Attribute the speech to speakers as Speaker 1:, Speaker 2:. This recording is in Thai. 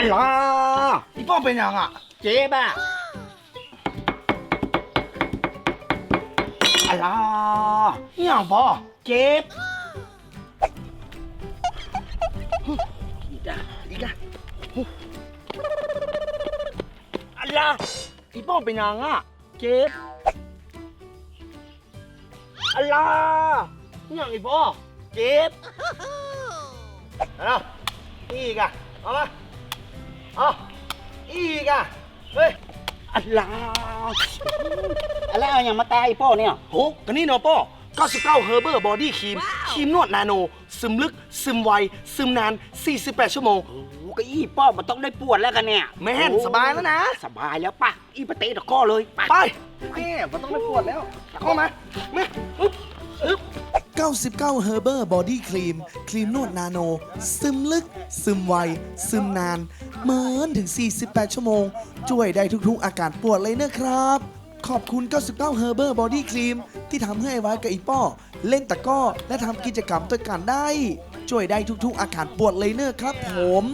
Speaker 1: อะไร
Speaker 2: อีป้องเป็นยังอะ
Speaker 1: เจ็บอะอะไร
Speaker 2: อีหยังพ่อ
Speaker 1: เจ็บอีกอะอีกอะอะไร
Speaker 2: อีป้องเป็นยังอะ
Speaker 1: เจ็บอะไร
Speaker 2: อีหยังอีพ่อ
Speaker 1: เจ็บ
Speaker 2: เอาอีกอะเอามา เอาอีกอะ เฮ้ย
Speaker 1: อะไรอะไรเอาอย่างมาตายไอ้โป้เนี่ย
Speaker 2: โหกันนี่เนาะป้อ99 Herbal Body Cream ครีมนวดนาโน ซึมลึก ซึมไว ซึมนาน 48 ชั่วโมง
Speaker 1: โอ้โหก็อี้ป้อมันต้องได้ปวดแล้วกันเนี่ย
Speaker 2: แม่น
Speaker 1: โอ้
Speaker 2: สบายแล้วนะ
Speaker 1: สบายแล้วปะอีปะเตะตะก้อเลยไป
Speaker 2: ไปแม่มันต้องไม่ปวดแล้วเข้ามาแม่อึ๊บอึ๊บ
Speaker 3: 99 Herbal Body Cream ครีมนวดนาโน ซึมลึก ซึมไว ซึมนานเหมือนถึง 48 ชั่วโมง ช่วยได้ทุกๆ อาการปวดเลยนะครับ ขอบคุณ 99 Herbal Body Cream ที่ทำให้ไอ้ไว้กับอีป้อ เล่นตะก้อ และทำกิจกรรมด้วยกันได้ ช่วยได้ทุกๆ อาการปวดเลยเนอะครับผม